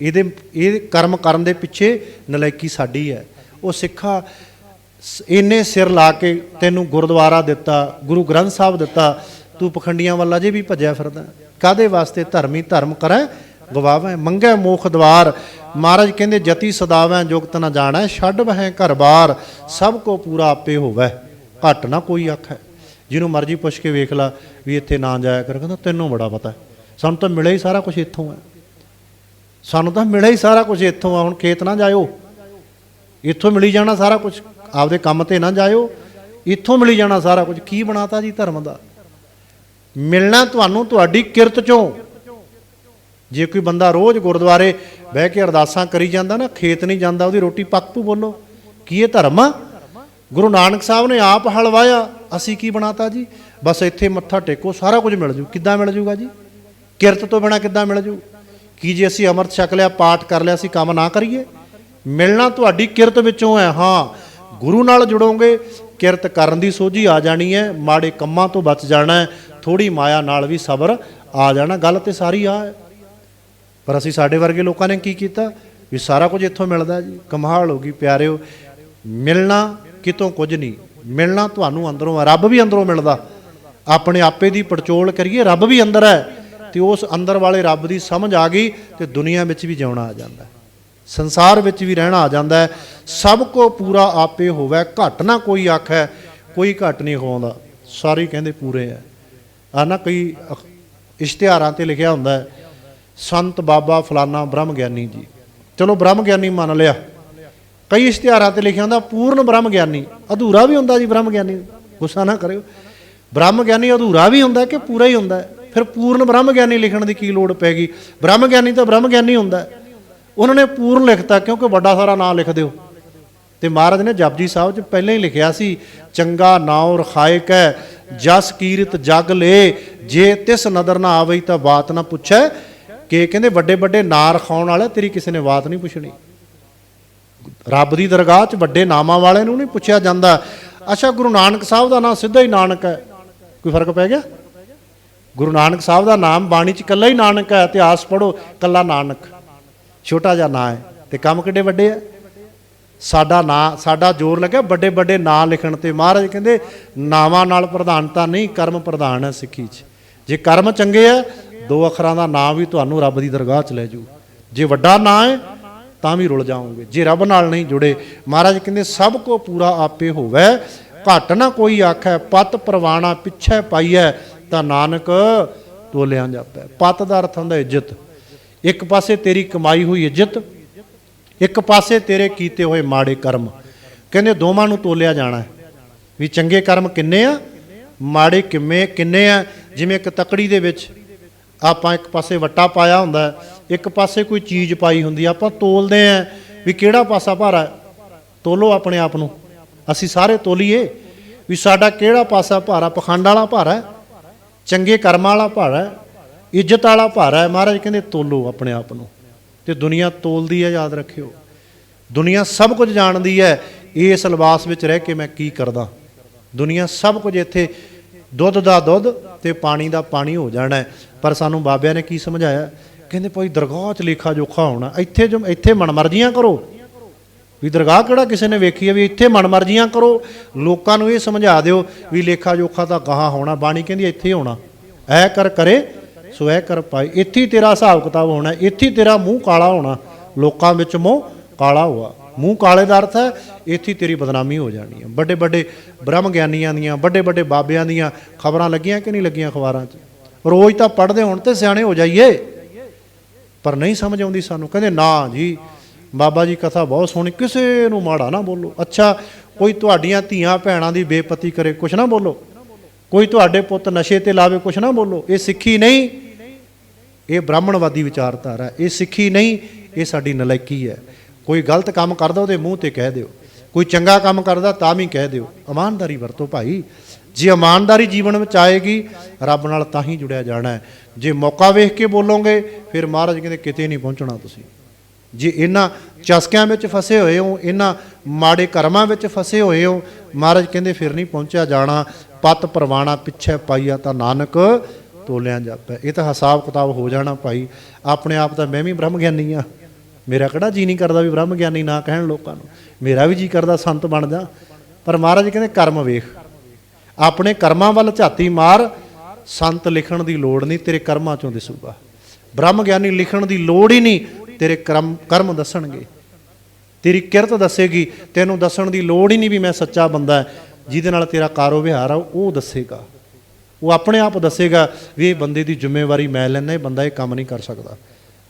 ਇਹਦੇ ਇਹ ਕਰਮ ਕਰਨ ਦੇ ਪਿੱਛੇ ਨਲਾਇਕੀ ਸਾਡੀ ਹੈ। ਉਹ ਸਿੱਖਾ ਸ- ਇੰਨੇ ਸਿਰ ਲਾ ਕੇ ਤੈਨੂੰ ਗੁਰਦੁਆਰਾ ਦਿੱਤਾ, ਗੁਰੂ ਗ੍ਰੰਥ ਸਾਹਿਬ ਦਿੱਤਾ, ਤੂੰ ਪਖੰਡੀਆਂ ਵੱਲ ਅਜੇ ਵੀ ਭੱਜਿਆ ਫਿਰਦਾ। ਕਾਦੇ ਵਾਸਤੇ ਧਰਮੀ ਧਰਮ ਕਰੈ? ਗਵਾਵੈ ਮੰਗੈ ਮੋਖ ਦਵਾਰ। ਮਹਾਰਾਜ ਕਹਿੰਦੇ, ਜਤੀ ਸਦਾਵੈ, ਜੁਗਤ ਨਾ ਜਾਣੈ, ਛੱਡ ਵਹਿ ਘਰ ਬਾਰ। ਸਭ ਕੋ ਪੂਰਾ ਆਪੇ ਹੋਵੈ। ਘਟ ਨਾ ਕੋਈ ਆਖੈ ਜਿਹਨੂੰ ਮਰਜ਼ੀ ਪੁੱਛ ਕੇ ਵੇਖ ਲਾ ਵੀ ਇੱਥੇ ਨਾ ਜਾਇਆ ਕਰ। ਕਹਿੰਦਾ, ਤੈਨੂੰ ਬੜਾ ਪਤਾ ਹੈ। ਸਾਨੂੰ ਤਾਂ ਮਿਲਿਆ ਹੀ ਸਾਰਾ ਕੁਝ ਇੱਥੋਂ ਹੈ। ਸਾਨੂੰ ਤਾਂ ਮਿਲਿਆ ਹੀ ਸਾਰਾ ਕੁਝ ਇੱਥੋਂ ਆ ਹੁਣ ਖੇਤ ਨਾ ਜਾਇਓ। ਇੱਥੋਂ ਮਿਲੀ ਜਾਣਾ ਸਾਰਾ ਕੁਝ ਆਪਦੇ ਕੰਮ ਤੇ ਨਾ ਜਾਇਓ। ਇੱਥੋਂ ਮਿਲੀ ਜਾਣਾ ਸਾਰਾ ਕੁਝ ਕੀ ਬਣਾਤਾ ਜੀ ਧਰਮ ਦਾ? ਮਿਲਣਾ ਤੁਹਾਨੂੰ ਤੁਹਾਡੀ ਕਿਰਤ ਚੋਂ। ਜੇ ਕੋਈ ਬੰਦਾ ਰੋਜ਼ ਗੁਰਦੁਆਰੇ ਬਹਿ ਕੇ ਅਰਦਾਸਾਂ ਕਰੀ ਜਾਂਦਾ ਨਾ, ਖੇਤ ਨਹੀਂ ਜਾਂਦਾ, ਉਹਦੀ ਰੋਟੀ ਪੱਕ ਪੱਕੂ ਬੋਲੋ। ਕੀ ਇਹ ਧਰਮ ਆ? ਗੁਰੂ ਨਾਨਕ ਸਾਹਿਬ ਨੇ ਆਪ ਹਲਵਾਇਆ। ਅਸੀਂ ਕੀ ਬਣਾਤਾ ਜੀ? ਬਸ ਇੱਥੇ ਮੱਥਾ ਟੇਕੋ, ਸਾਰਾ ਕੁਝ ਮਿਲ ਜੂ। ਕਿੱਦਾਂ ਮਿਲ ਜੂਗਾ ਜੀ? ਕਿਰਤ ਤੋਂ ਬਿਨਾ ਕਿੱਦਾਂ ਮਿਲ ਜੂ? ਕੀ ਜੇ ਅਸੀਂ ਅੰਮ੍ਰਿਤ ਛਕ ਲਿਆ, ਪਾਠ ਕਰ ਲਿਆ, ਅਸੀਂ ਕੰਮ ਨਾ ਕਰੀਏ? ਮਿਲਣਾ ਤੁਹਾਡੀ ਕਿਰਤ ਵਿੱਚੋਂ ਹੈ, ਹਾਂ। ਗੁਰੂ ਨਾਲ ਜੁੜੋਗੇ ਕਿਰਤ ਕਰਨ ਦੀ ਸੋਝੀ ਆ ਜਾਣੀ ਹੈ, ਮਾੜੇ ਕੰਮਾਂ ਤੋਂ ਬਚ ਜਾਣਾ ਹੈ ਥੋੜੀ ਮਾਇਆ ਨਾਲ ਵੀ ਸਬਰ ਆ ਜਾਣਾ, ਗੱਲ ਤੇ ਸਾਰੀ ਆ ਹੈ। ਪਰ ਅਸੀਂ ਸਾਡੇ ਵਰਗੇ ਲੋਕਾਂ ਨੇ ਕੀ ਕੀਤਾ? ਵੀ ਸਾਰਾ ਕੁਝ ਇੱਥੋਂ ਮਿਲਦਾ ਜੀ, ਕਮਾਲ ਹੋ ਗਈ ਪਿਆਰਿਓ। ਮਿਲਣਾ ਕਿਤੋਂ ਕੁਝ ਨਹੀਂ, ਮਿਲਣਾ ਤੁਹਾਨੂੰ ਅੰਦਰੋਂ ਆ, ਰੱਬ ਵੀ ਅੰਦਰੋਂ ਮਿਲਦਾ। ਆਪਣੇ ਆਪੇ ਦੀ ਪੜਚੋਲ ਕਰੀਏ, ਰੱਬ ਵੀ ਅੰਦਰ ਹੈ। ਤੇ ਉਸ ਅੰਦਰ ਵਾਲੇ ਰੱਬ ਦੀ ਸਮਝ ਆ ਗਈ ਤੇ ਦੁਨੀਆ ਵਿੱਚ ਵੀ ਜਿਉਣਾ ਆ ਜਾਂਦਾ। ਸੰਸਾਰ ਵਿੱਚ ਵੀ ਰਹਿਣਾ ਆ ਜਾਂਦਾ ਹੈ। ਸਭ ਕੋ ਪੂਰਾ ਆਪੇ ਹੋਵੇ। ਘਟ ਨਾ ਕੋਈ ਆਖੈ ਕੋਈ ਘਟ ਨਹੀਂ ਹੋਉਂਦਾ ਸਾਰੇ ਕਹਿੰਦੇ ਪੂਰੇ ਆ ਆ ਨਾ ਕਈ ਇਸ਼ਤਿਹਾਰਾਂ ਤੇ ਲਿਖਿਆ ਹੁੰਦਾ ਸੰਤ ਬਾਬਾ ਫਲਾਨਾ ਬ੍ਰਹਮ ਗਿਆਨੀ ਜੀ। ਚਲੋ ਬ੍ਰਹਮ ਗਿਆਨੀ ਮੰਨ ਲਿਆ। ਕਈ ਇਸ਼ਤਿਹਾਰਾਂ ਤੇ ਲਿਖਿਆ ਹੁੰਦਾ, ਪੂਰਨ ਬ੍ਰਹਮ ਗਿਆਨੀ ਅਧੂਰਾ ਵੀ ਹੁੰਦਾ ਜੀ ਬ੍ਰਹਮ ਗਿਆਨੀ ਗੁੱਸਾ ਨਾ ਕਰਿਓ। ਬ੍ਰਹਮ ਗਿਆਨੀ ਅਧੂਰਾ ਵੀ ਹੁੰਦਾ ਕਿ ਪੂਰਾ ਹੀ ਹੁੰਦਾ ਫਿਰ ਪੂਰਨ ਬ੍ਰਹਮ ਗਿਆਨੀ ਲਿਖਣ ਦੀ ਕੀ ਲੋੜ ਪੈ ਗਈ? ਬ੍ਰਹਮ ਗਿਆਨੀ ਤਾਂ ਬ੍ਰਹਮ ਗਿਆਨੀ ਹੁੰਦਾ ਹੈ। ਉਹਨਾਂ ਨੇ ਪੂਰਨ ਲਿਖਤਾ, ਕਿਉਂਕਿ ਵੱਡਾ ਸਾਰਾ ਨਾਂ ਲਿਖ ਦਿਓ। ਤੇ ਮਹਾਰਾਜ ਨੇ ਜਪਜੀ ਸਾਹਿਬ ਚ ਪਹਿਲਾਂ ਹੀ ਲਿਖਿਆ ਸੀ, ਚੰਗਾ ਨਾਉ ਰਖਾਇਕ ਹੈ ਜਸ ਕੀਰਤ ਜਗ ਲੇ, ਜੇ ਤਿਸ ਨਦਰ ਨਾ ਆਵੇ ਤਾਂ ਬਾਤ ਨਾ ਪੁੱਛੈ। ਕਿ ਕਹਿੰਦੇ ਵੱਡੇ ਵੱਡੇ ਨਾਂ ਰਖਾਉਣ ਵਾਲਾ, ਤੇਰੀ ਕਿਸੇ ਨੇ ਬਾਤ ਨਹੀਂ ਪੁੱਛਣੀ। ਰੱਬ ਦੀ ਦਰਗਾਹ 'ਚ ਵੱਡੇ ਨਾਮਾਂ ਵਾਲੇ ਨੂੰ ਨਹੀਂ ਪੁੱਛਿਆ ਜਾਂਦਾ। ਅੱਛਾ, ਗੁਰੂ ਨਾਨਕ ਸਾਹਿਬ ਦਾ ਨਾਮ ਸਿੱਧਾ ਹੀ ਨਾਨਕ ਹੈ। ਕੋਈ ਫ਼ਰਕ ਪੈ ਗਿਆ? ਗੁਰੂ ਨਾਨਕ ਸਾਹਿਬ ਦਾ ਨਾਮ ਬਾਣੀ 'ਚ ਇਕੱਲਾ ਹੀ ਨਾਨਕ ਹੈ, ਇਤਿਹਾਸ ਪੜੋ ਇਕੱਲਾ ਨਾਨਕ। ਛੋਟਾ ਜਿਹਾ ਨਾਂ ਹੈ ਤੇ ਕੰਮ ਕਿੱਡੇ ਵੱਡੇ ਆ? ਸਾਡਾ ਨਾਂ, ਸਾਡਾ ਜ਼ੋਰ ਲੱਗਿਆ, ਵੱਡੇ ਵੱਡੇ ਨਾਂ ਲਿਖਣ ਤੇ। ਮਹਾਰਾਜ ਕਹਿੰਦੇ, ਨਾਵਾਂ ਨਾਲ ਪ੍ਰਧਾਨਤਾ ਨਹੀਂ, ਕਰਮ ਪ੍ਰਧਾਨ ਹੈ ਸਿੱਖੀ 'ਚ। ਜੇ ਕਰਮ ਚੰਗੇ ਆ, ਦੋ ਅੱਖਰਾਂ ਦਾ ਨਾਂ ਵੀ ਤੁਹਾਨੂੰ ਰੱਬ ਦੀ ਦਰਗਾਹ 'ਚ ਲੈ ਜੂ ਜੇ ਵੱਡਾ ਨਾਂ ਹੈ, ਤਾਂ ਵੀ ਰੁਲ ਜਾਓਗੇ। ਜੇ ਰੱਬ ਨਾਲ ਨਹੀਂ ਜੁੜੇ, ਮਹਾਰਾਜ ਕਹਿੰਦੇ, ਸਭ ਕੋ ਪੂਰਾ ਆਪੇ ਹੋਵੇ। ਘਟ ਨਾ ਕੋਈ ਆਖੈ, ਪਤ ਪ੍ਰਵਾਣਾ ਪਿੱਛੇ ਪਾਈਐ, ਤਾਂ ਨਾਨਕ ਤੋਲਿਆਂ ਜਾਪੈ। ਪਤ ਦਾ ਅਰਥ ਹੁੰਦਾ ਇੱਜ਼ਤ। ਇੱਕ ਪਾਸੇ ਤੇਰੀ ਕਮਾਈ ਹੋਈ ਇੱਜ਼ਤ, ਇੱਕ ਪਾਸੇ ਤੇਰੇ ਕੀਤੇ ਹੋਏ ਮਾੜੇ ਕਰਮ। ਕਹਿੰਦੇ ਦੋਵਾਂ ਨੂੰ ਤੋਲਿਆ ਜਾਣਾ ਹੈ। ਵੀ ਚੰਗੇ ਕਰਮ ਕਿੰਨੇ ਆ? ਮਾੜੇ ਕਿੰਨੇ ਕਿੰਨੇ ਆ? ਜਿਵੇਂ ਇੱਕ ਤਕੜੀ ਦੇ ਵਿੱਚ ਆਪਾਂ ਇੱਕ ਪਾਸੇ ਵੱਟਾ ਪਾਇਆ ਹੁੰਦਾ ਇੱਕ ਪਾਸੇ ਕੋਈ ਚੀਜ਼ ਪਾਈ ਹੁੰਦੀ ਆਪਾਂ ਤੋਲਦੇ ਆ ਵੀ ਕਿਹੜਾ ਪਾਸਾ ਭਾਰਾ ਤੋਲੋ ਆਪਣੇ ਆਪ ਨੂੰ। ਅਸੀਂ ਸਾਰੇ ਤੋਲੀਏ ਵੀ ਸਾਡਾ ਕਿਹੜਾ ਪਾਸਾ ਭਾਰਾ? ਪਖੰਡ ਵਾਲਾ ਭਾਰਾ ਚੰਗੇ ਕਰਮਾਂ ਵਾਲਾ ਭਾਰਾ ਇੱਜ਼ਤ ਵਾਲਾ ਭਾਰਾ ਹੈ ਮਹਾਰਾਜ, ਕਹਿੰਦੇ ਤੋਲੋ ਆਪਣੇ ਆਪ ਨੂੰ। ਤੇ ਦੁਨੀਆ ਤੋਲਦੀ ਹੈ, ਯਾਦ ਰੱਖਿਓ। ਦੁਨੀਆ ਸਭ ਕੁਝ ਜਾਣਦੀ ਹੈ, ਇਸ ਲਿਬਾਸ ਵਿੱਚ ਰਹਿ ਕੇ ਮੈਂ ਕੀ ਕਰਦਾ? ਦੁਨੀਆ ਸਭ ਕੁਝ ਇੱਥੇ, ਦੁੱਧ ਦਾ ਦੁੱਧ ਤੇ ਪਾਣੀ ਦਾ ਪਾਣੀ ਹੋ ਜਾਣਾ ਪਰ ਸਾਨੂੰ ਬਾਬਿਆਂ ਨੇ ਕੀ ਸਮਝਾਇਆ? ਕਹਿੰਦੇ ਭਾਈ ਦਰਗਾਹ 'ਚ ਲੇਖਾ ਜੋਖਾ ਹੋਣਾ, ਇੱਥੇ ਜੋ, ਇੱਥੇ ਮਨਮਰਜ਼ੀਆਂ ਕਰੋ। ਵੀ ਦਰਗਾਹ ਕਿਹੜਾ ਕਿਸੇ ਨੇ ਵੇਖੀ ਹੈ, ਵੀ ਇੱਥੇ ਮਨਮਰਜ਼ੀਆਂ ਕਰੋ। ਲੋਕਾਂ ਨੂੰ ਇਹ ਸਮਝਾ ਦਿਓ ਵੀ ਲੇਖਾ ਜੋਖਾ ਤਾਂ ਗਾਹਾਂ ਹੋਣਾ, ਬਾਣੀ ਕਹਿੰਦੀ ਇੱਥੇ ਹੋਣਾ। ਐ ਕਰ ਕਰੇ ਸਵੈ ਕਰ ਪਾਏ ਇੱਥੇ ਤੇਰਾ ਹਿਸਾਬ ਕਿਤਾਬ ਹੋਣਾ, ਇੱਥੇ ਤੇਰਾ ਮੂੰਹ ਕਾਲਾ ਹੋਣਾ, ਲੋਕਾਂ ਵਿੱਚ ਮੂੰਹ ਕਾਲਾ ਹੋਆ। ਮੂੰਹ ਕਾਲੇ ਦਾ ਅਰਥ ਹੈ, ਇੱਥੇ ਤੇਰੀ ਬਦਨਾਮੀ ਹੋ ਜਾਣੀ ਹੈ। ਵੱਡੇ ਵੱਡੇ ਬ੍ਰਹਮ ਗਿਆਨੀਆਂ ਦੀਆਂ, ਵੱਡੇ ਵੱਡੇ ਬਾਬਿਆਂ ਦੀਆਂ ਖਬਰਾਂ ਲੱਗੀਆਂ ਕਿ ਨਹੀਂ ਲੱਗੀਆਂ ਅਖਬਾਰਾਂ 'ਚ? ਰੋਜ਼ ਤਾਂ ਪੜ੍ਹਦੇ ਹੁਣ ਤੇ ਸਿਆਣੇ ਹੋ ਜਾਈਏ। ਪਰ ਨਹੀਂ ਸਮਝ ਆਉਂਦੀ ਸਾਨੂੰ, ਕਹਿੰਦੇ, ਨਾ ਜੀ, ਬਾਬਾ ਜੀ ਕਥਾ ਬਹੁਤ ਸੋਹਣੀ, ਕਿਸੇ ਨੂੰ ਮਾੜਾ ਨਾ ਬੋਲੋ। ਅੱਛਾ, ਕੋਈ ਤੁਹਾਡੀਆਂ ਧੀਆਂ ਭੈਣਾਂ ਦੀ ਬੇਪਤੀ ਕਰੇ, ਕੁਛ ਨਾ ਬੋਲੋ। ਕੋਈ ਤੁਹਾਡੇ ਪੁੱਤ ਨਸ਼ੇ ਤੇ ਲਾਵੇ, ਕੁਛ ਨਾ ਬੋਲੋ। ਇਹ ਸਿੱਖੀ ਨਹੀਂ। ਇਹ ਬ੍ਰਾਹਮਣਵਾਦੀ ਵਿਚਾਰਧਾਰਾ ਹੈ ਇਹ ਸਿੱਖੀ ਨਹੀਂ, ਇਹ ਸਾਡੀ ਨਲਾਇਕੀ ਹੈ। ਕੋਈ ਗਲਤ ਕੰਮ ਕਰਦਾ, ਉਹਦੇ ਮੂੰਹ ਤੇ ਕਹਿ ਦਿਓ। ਕੋਈ ਚੰਗਾ ਕੰਮ ਕਰਦਾ, ਤਾਂ ਵੀ ਕਹਿ ਦਿਓ। ਇਮਾਨਦਾਰੀ ਵਰਤੋ ਭਾਈ। ਜੇ ਇਮਾਨਦਾਰੀ ਜੀਵਨ ਵਿੱਚ ਆਏਗੀ, ਰੱਬ ਨਾਲ ਤਾਂ ਹੀ ਜੁੜਿਆ ਜਾਣਾ ਹੈ। ਜੇ ਮੌਕਾ ਵੇਖ ਕੇ ਬੋਲੋਗੇ, ਫਿਰ ਮਹਾਰਾਜ ਕਹਿੰਦੇ, ਕਿਤੇ ਨਹੀਂ ਪਹੁੰਚਣਾ ਤੁਸੀਂ। ਜੇ ਇਹਨਾਂ ਚਸਕਿਆਂ ਵਿੱਚ ਫਸੇ ਹੋਏ ਹੋ, ਇਹਨਾਂ ਮਾੜੇ ਕਰਮਾਂ ਵਿੱਚ ਫਸੇ ਹੋਏ ਹੋ, ਮਹਾਰਾਜ ਕਹਿੰਦੇ, ਫਿਰ ਨਹੀਂ ਪਹੁੰਚਿਆ ਜਾਣਾ। ਪਤ ਪਰਵਾਣਾ ਪਿੱਛੇ ਪਾਈਆ ਤਾਂ ਨਾਨਕ ਤੋਲਿਆ ਜਾਪੈ ਇਹ ਤਾਂ ਹਿਸਾਬ ਕਿਤਾਬ ਹੋ ਜਾਣਾ ਭਾਈ। ਆਪਣੇ ਆਪ ਤਾਂ ਮੈਂ ਵੀ ਬ੍ਰਹਮ ਗਿਆਨੀ ਆ। ਮੇਰਾ ਕਿਹੜਾ ਜੀ ਨਹੀਂ ਕਰਦਾ ਵੀ ਬ੍ਰਹਮ ਗਿਆਨੀ ਨਾ ਕਹਿਣ ਲੋਕਾਂ ਨੂੰ। ਮੇਰਾ ਵੀ ਜੀ ਕਰਦਾ, ਸੰਤ ਬਣ ਜਾ। ਪਰ ਮਹਾਰਾਜ ਕਹਿੰਦੇ, ਕਰਮ ਵੇਖ। ਆਪਣੇ ਕਰਮਾਂ ਵੱਲ ਝਾਤੀ ਮਾਰ। ਸੰਤ ਲਿਖਣ ਦੀ ਲੋੜ ਨਹੀਂ, ਤੇਰੇ ਕਰਮਾਂ ਚੋਂ ਦਿਸੂਗਾ। ਬ੍ਰਹਮ ਗਿਆਨੀ ਲਿਖਣ ਦੀ ਲੋੜ ਹੀ ਨਹੀਂ, ਤੇਰੇ ਕਰਮ ਕਰਮ ਦੱਸਣਗੇ। ਤੇਰੀ ਕਿਰਤ ਦੱਸੇਗੀ। ਤੈਨੂੰ ਦੱਸਣ ਦੀ ਲੋੜ ਹੀ ਨਹੀਂ ਵੀ ਮੈਂ ਸੱਚਾ ਬੰਦਾ ਜਿਹਦੇ ਨਾਲ ਤੇਰਾ ਕਾਰੋ ਵਿਹਾਰ ਆ, ਉਹ ਦੱਸੇਗਾ। ਉਹ ਆਪਣੇ ਆਪ ਦੱਸੇਗਾ ਵੀ ਇਹ ਬੰਦੇ ਦੀ ਜ਼ਿੰਮੇਵਾਰੀ ਮੈਂ ਲੈਣਾ ਇਹ ਬੰਦਾ ਇਹ ਕੰਮ ਨਹੀਂ ਕਰ ਸਕਦਾ।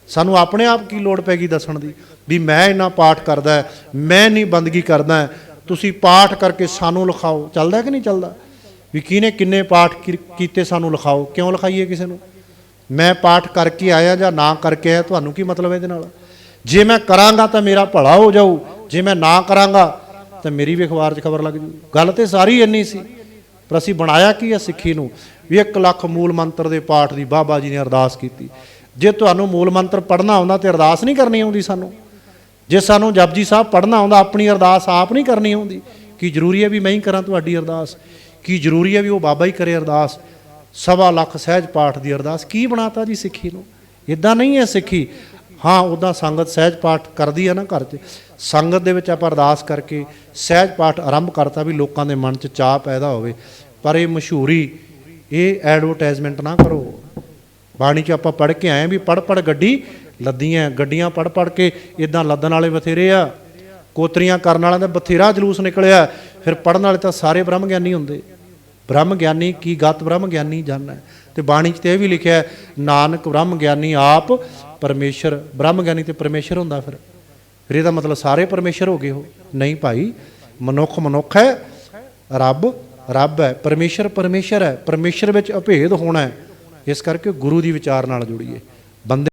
ਸਾਨੂੰ ਆਪਣੇ ਆਪ ਕੀ ਲੋੜ ਪੈਗੀ ਦੱਸਣ ਦੀ? ਵੀ ਮੈਂ ਇੰਨਾ ਪਾਠ ਕਰਦਾ ਮੈਂ ਨਹੀਂ ਬੰਦਗੀ ਕਰਦਾ ਤੁਸੀਂ ਪਾਠ ਕਰਕੇ ਸਾਨੂੰ ਲਿਖਾਓ। ਚੱਲਦਾ ਕਿ ਨਹੀਂ ਚੱਲਦਾ? ਵੀ ਕਿਹਨੇ ਕਿੰਨੇ ਪਾਠ ਕੀ- ਕੀਤੇ ਸਾਨੂੰ ਲਿਖਾਓ? ਕਿਉਂ ਲਿਖਾਈਏ ਕਿਸੇ ਨੂੰ? ਮੈਂ ਪਾਠ ਕਰਕੇ ਆਇਆ ਜਾਂ ਨਾ ਕਰਕੇ ਆਇਆ, ਤੁਹਾਨੂੰ ਕੀ ਮਤਲਬ ਇਹਦੇ ਨਾਲ? ਜੇ ਮੈਂ ਕਰਾਂਗਾ ਤਾਂ ਮੇਰਾ ਭਲਾ ਹੋ ਜਾਊ। ਜੇ ਮੈਂ ਨਾ ਕਰਾਂਗਾ ਤਾਂ ਮੇਰੀ ਵੀ ਅਖਬਾਰ 'ਚ ਖਬਰ ਲੱਗ ਜੂ। ਗੱਲ ਤੇ ਸਾਰੀ ਇੰਨੀ ਸੀ। ਪਰ ਅਸੀਂ ਬਣਾਇਆ ਕੀ ਹੈ ਸਿੱਖੀ ਨੂੰ? ਵੀ 1 ਲੱਖ ਮੂਲ ਮੰਤਰ ਦੇ ਪਾਠ ਦੀ ਬਾਬਾ ਜੀ ਨੇ ਅਰਦਾਸ ਕੀਤੀ। ਜੇ ਤੁਹਾਨੂੰ ਮੂਲ ਮੰਤਰ ਪੜ੍ਹਨਾ ਆਉਂਦਾ ਤੇ ਅਰਦਾਸ ਨਹੀਂ ਕਰਨੀ ਆਉਂਦੀ ਸਾਨੂੰ। ਜੇ ਸਾਨੂੰ ਜਪਜੀ ਸਾਹਿਬ ਪੜ੍ਹਨਾ ਆਉਂਦਾ, ਆਪਣੀ ਅਰਦਾਸ ਆਪ ਨਹੀਂ ਕਰਨੀ ਆਉਂਦੀ, ਕੀ ਜ਼ਰੂਰੀ ਹੈ ਵੀ ਮੈਂ ਹੀ ਕਰਾਂ ਤੁਹਾਡੀ ਅਰਦਾਸ? ਕੀ ਜ਼ਰੂਰੀ ਹੈ ਵੀ ਉਹ ਬਾਬਾ ਹੀ ਕਰੇ ਅਰਦਾਸ? ਸਵਾ ਲੱਖ ਸਹਿਜ ਪਾਠ ਦੀ ਅਰਦਾਸ ਕੀ ਬਣਾਤਾ ਜੀ ਸਿੱਖੀ ਨੂੰ? ਇਦਾਂ ਨਹੀਂ ਹੈ ਸਿੱਖੀ। ਹਾਂ ਉਦਾਂ ਸੰਗਤ ਸਹਿਜ ਪਾਠ ਕਰਦੀ ਆ ਨਾ ਘਰ 'ਚ। ਸੰਗਤ ਦੇ ਵਿੱਚ ਆਪਾਂ ਅਰਦਾਸ ਕਰਕੇ ਸਹਿਜ ਪਾਠ ਆਰੰਭ ਕਰਤਾ ਵੀ ਲੋਕਾਂ ਦੇ ਮਨ 'ਚ ਚਾਹ ਪੈਦਾ ਹੋਵੇ। ਪਰ ਇਹ ਮਸ਼ਹੂਰੀ, ਇਹ ਐਡਵਰਟਾਈਜ਼ਮੈਂਟ ਨਾ ਕਰੋ। ਬਾਣੀ 'ਚ ਆਪਾਂ ਪੜ੍ਹ ਕੇ ਆਏ ਵੀ ਪੜ ਪੜ ਗੱਡੀ ਲੱਦੀਆਂ, ਗੱਡੀਆਂ ਪੜ ਪੜ ਕੇ ਇਦਾਂ ਲੱਦਣ ਵਾਲੇ ਬਥੇਰੇ ਆ। ਕੋਤਰੀਆਂ ਕਰਨ ਵਾਲਿਆਂ ਦਾ ਬਥੇਰਾ ਜਲੂਸ ਨਿਕਲਿਆ। ਫਿਰ ਪੜਨ ਵਾਲੇ ਤਾਂ ਸਾਰੇ ਬ੍ਰਹਮ ਗਿਆਨੀ ਹੁੰਦੇ। ਬ੍ਰਹਮ ਗਿਆਨੀ ਕੀ ਗਤ ਬ੍ਰਹਮ ਗਿਆਨੀ ਜਾਣਨਾ ਹੈ। ਤੇ ਬਾਣੀ 'ਚ ਤੇ ਇਹ ਵੀ ਲਿਖਿਆ ਨਾਨਕ ਬ੍ਰਹਮ ਗਿਆਨੀ ਆਪ ਪਰਮੇਸ਼ਰ ਬ੍ਰਹਮ ਗਿਆਨੀ ਤੇ ਪਰਮੇਸ਼ਰ ਹੁੰਦਾ ਫਿਰ। ਫਿਰ ਇਹਦਾ ਮਤਲਬ ਸਾਰੇ ਪਰਮੇਸ਼ਰ ਹੋ ਗਏ ਹੋ ਨਹੀਂ ਭਾਈ, ਮਨੁੱਖ ਮਨੁੱਖ ਹੈ, ਰੱਬ ਰੱਬ ਹੈ, ਪਰਮੇਸ਼ਰ ਪਰਮੇਸ਼ਰ ਹੈ, ਪਰਮੇਸ਼ਰ ਵਿੱਚ ਅਭੇਦ ਹੋਣਾ ਹੈ। ਇਸ ਕਰਕੇ ਗੁਰੂ ਦੀ ਵਿਚਾਰ ਨਾਲ ਜੁੜੀਏ। ਬੰਦੇ